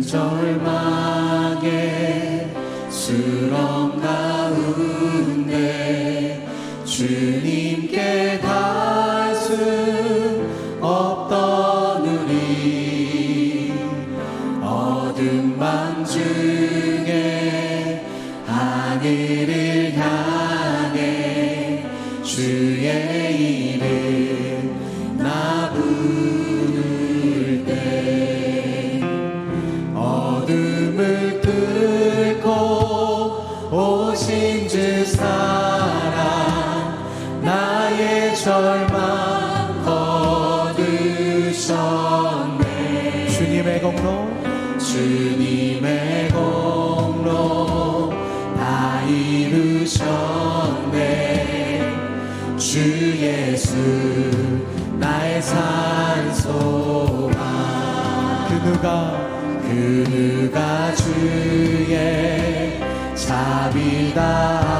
절망의 수렁 가운데 주님께 닿을 없던 우리 어둠 밤 중에 하늘을 향해 주의 이름 나부 예수 나의 산소와 그 누가 그 누가 주의 자비다.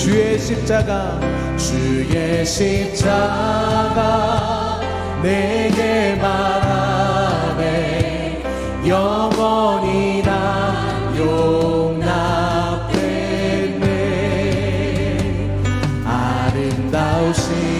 주의 십자가 주의 십자가 내게 말하네. 영원히 나 용납됐네. 아름다우신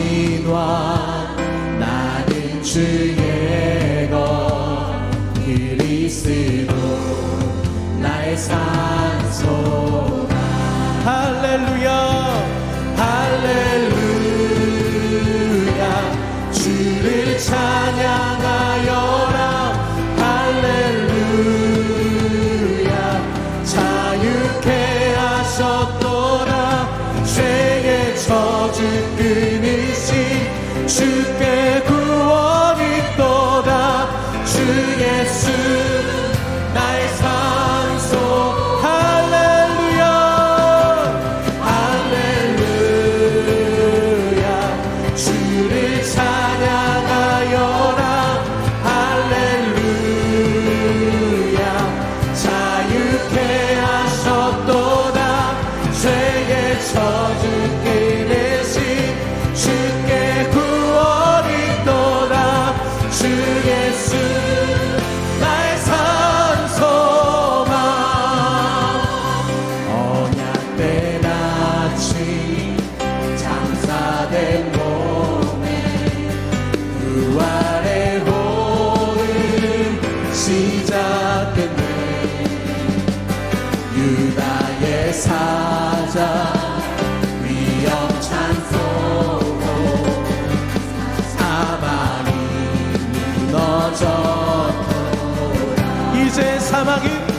주 예수. argue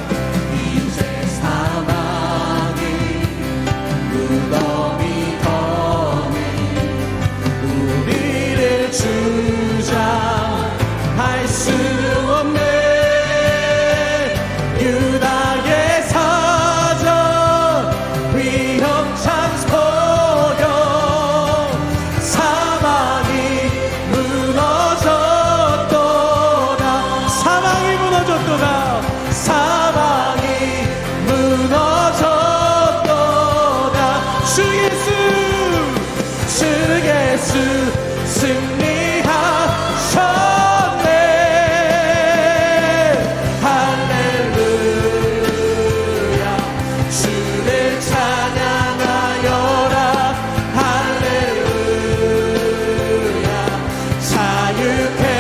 you can.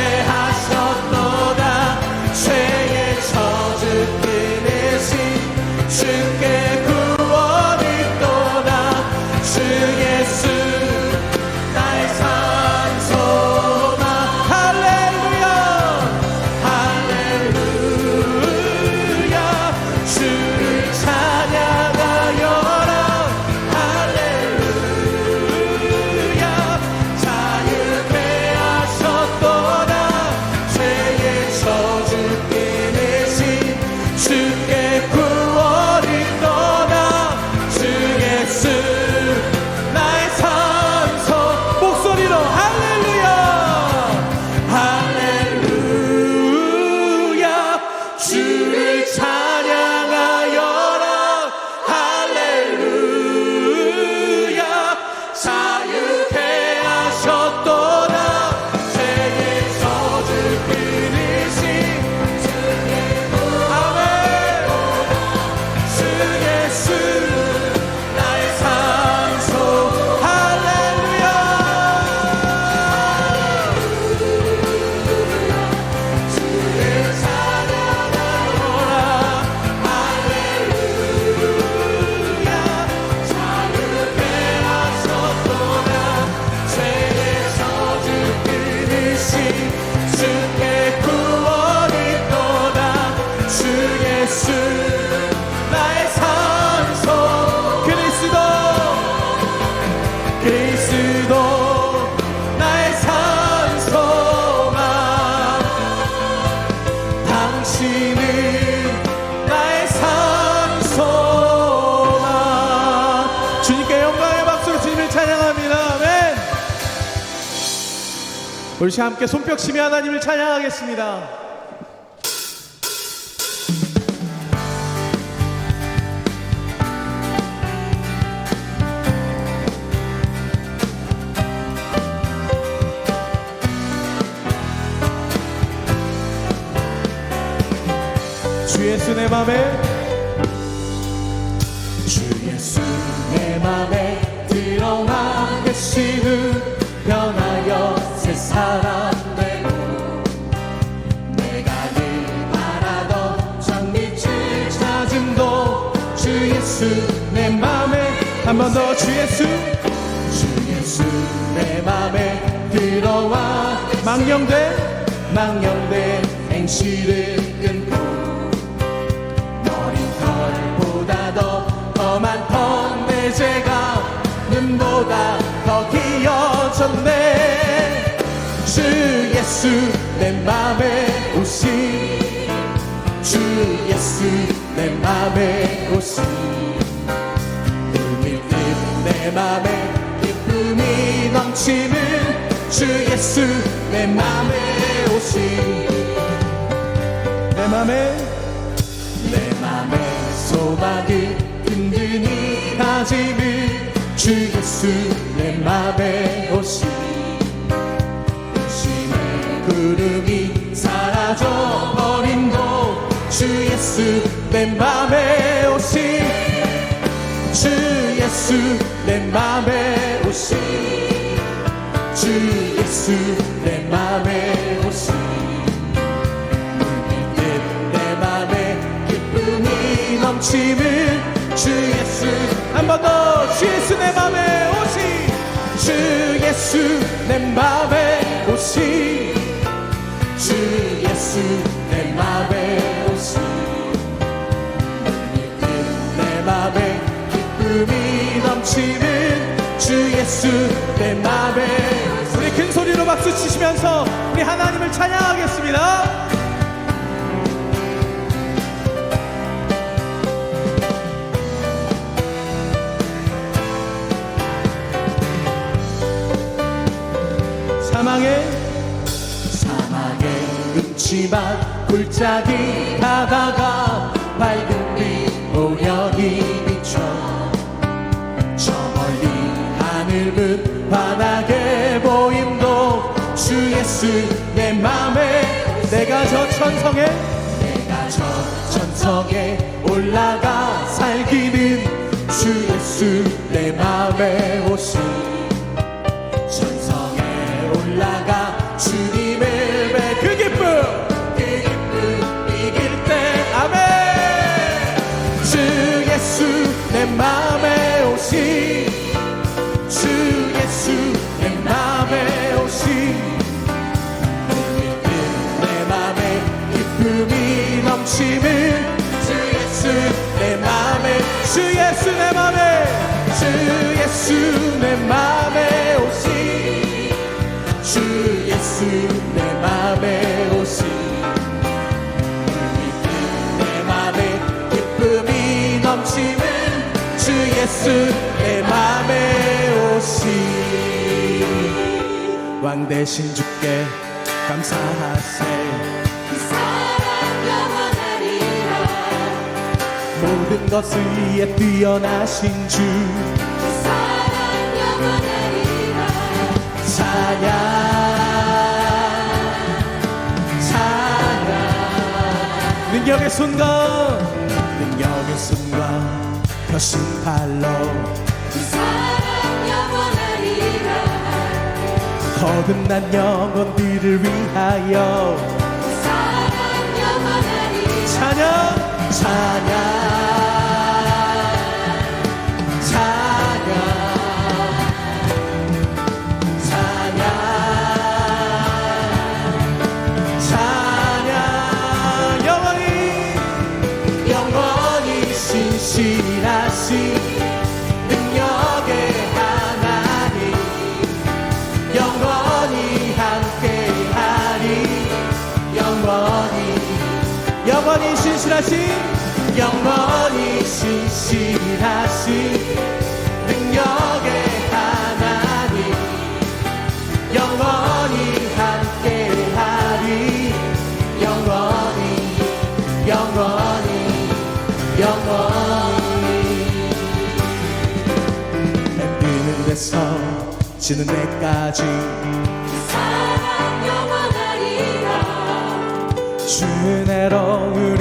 찬양합니다. 아멘. 우리 함께 손뼉 치며 하나님을 찬양하겠습니다. 주 예수 내 맘에 계시는 변하여 새 사람 되고 내가 늘 바라던 장빛을 찾음도 주 예수 내 맘에 한 번 더 주 예수. 주 예수 내 맘에 들어와. 망령된 망령된 행실을 끊고 머리 털보다 더 험한 턴내 죄가 눈보다 더 기어졌네. 주 예수 내 맘에 오시 주 예수 내 맘에 오시 눈이 뜬내 맘에 기쁨이 넘치는 주 예수 내 맘에 오시 내 맘에 내 맘에 소망을 든든히 다짐을 주 예수 내 맘에 오시 심의 구름이 사라져버린도 주 예수 내 맘에 오시 주 예수 내 맘에 오시 주 예수 내 맘에 오시 물밀듯 내 맘에 기쁨이 넘치는 주 예수 한 번 더. 주 예수 내 맘에 오시. 주 예수 내 맘에 오시. 주 예수 내 맘에 물밀듯 내 맘에 기쁨이 넘치는 주 예수 내 맘에 우리 큰 소리로 박수 치시면서 우리 하나님을 찬양하겠습니다. 음침한 골짜기 가다가 밝은 빛 오연이 비춰. 저 멀리 하늘문 바닥에 보임도 주 예수 내 맘에 내가 저 천성에 내가 저 천성에 올라가 살기는 주 예수 내 맘에 오시 천성에 올라가 주 넘치는 주 예수 내 맘에 주 예수 내 맘에 주 예수 내 맘에 오시. 주 예수 내 맘에 오시. 내 맘에 기쁨이 넘치는 주 예수 내 맘에 오시. 왕 대신 주께 감사하세 모든 것을 위해 뛰어나신 주. 사랑 영원하리라 찬양 찬양 능력의 순간 능력의 순간 거신 팔로. 사랑 영원하리라 거듭난 영혼들을 위하여. 사랑 영원하리라 찬양 찬 하신 영원히 신실하신 능력의 하나님. 영원히 함께하리. 영원히 영원히 영원히. 해 뜨는 데서 지는 데까지. 사랑 영원하리라. 주 은혜로 우리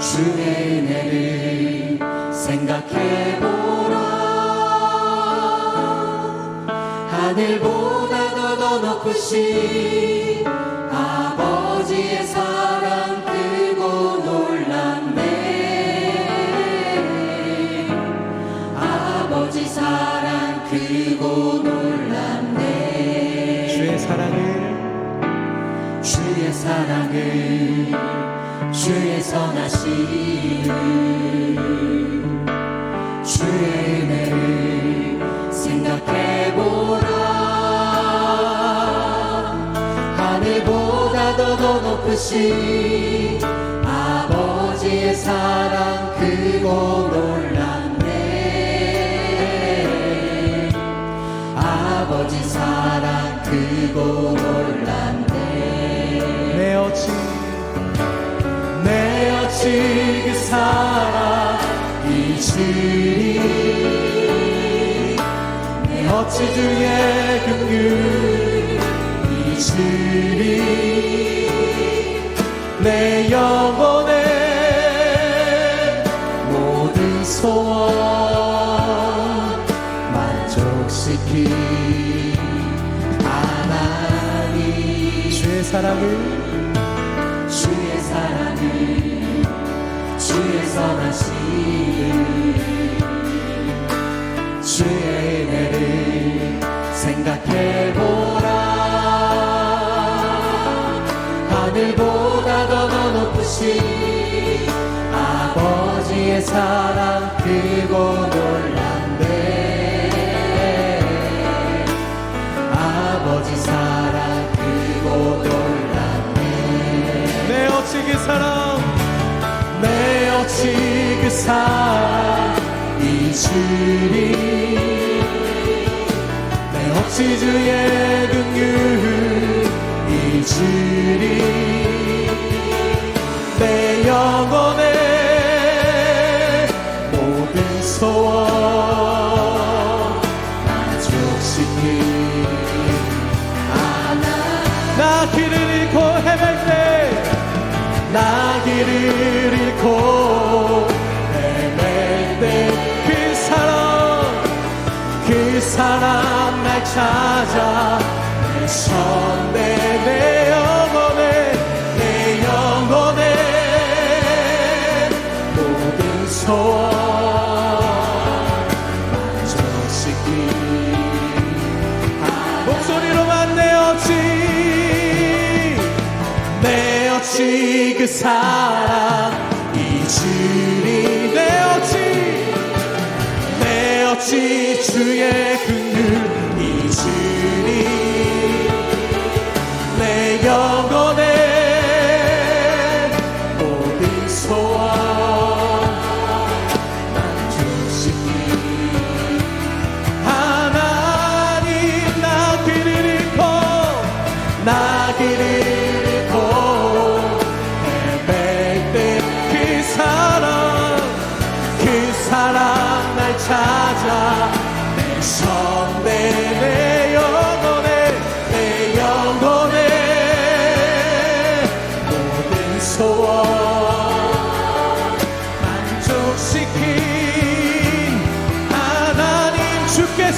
주의 은혜를 생각해보라. 하늘보다 더 높으신 아버지의 사랑 주의 선하심을 주의 은혜를 생각해보라. 하늘보다 더 높으신 아버지의 사랑 크고 놀랍네. 아버지 사랑 크고 놀랍네 내 어찌 그 사랑 잊으리. 내 어찌 주의 긍휼 잊으리. 내 영혼의 모든 소원 만족시키 하나님. 주의 사랑을 주의 선하심을 주의 은혜를 생각해보라. 하늘보다 더 높으신 아버지의 사랑 크고 놀랍 사랑 내 어찌 주의 긍휼 잊으리 내 영혼의 모든 소원 만족시키 나 길을 잃고 헤맬 때나 길을 잃고 선배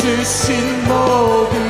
주신 모든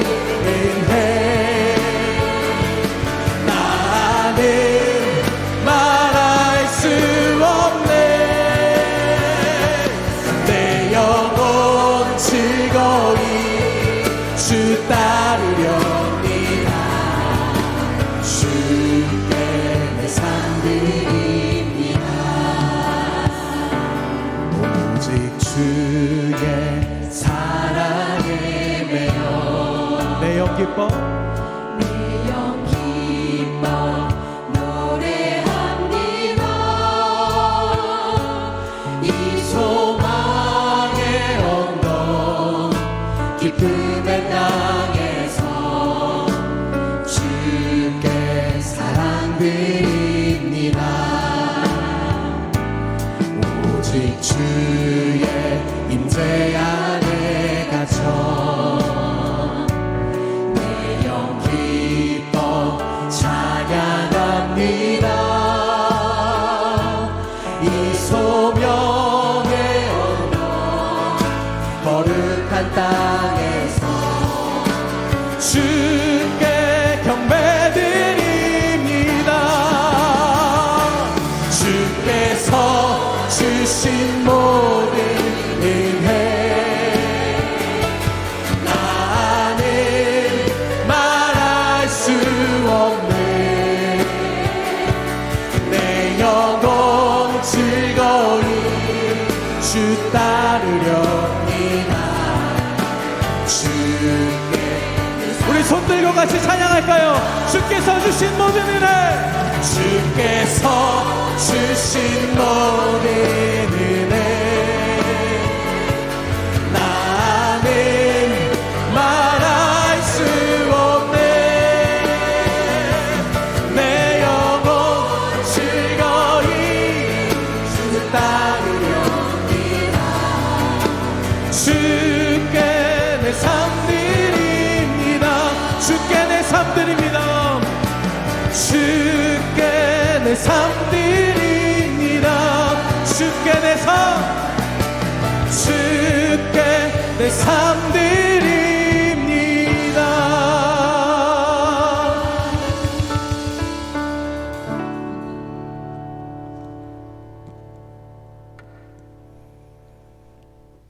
주신 모든 은혜 나는 말할 수 없는 내 영혼 즐거운 주 따르려니나 주께 우리 손 들고 같이 찬양할까요? 주께서 주신 모든 은혜. 주께서 주신 모든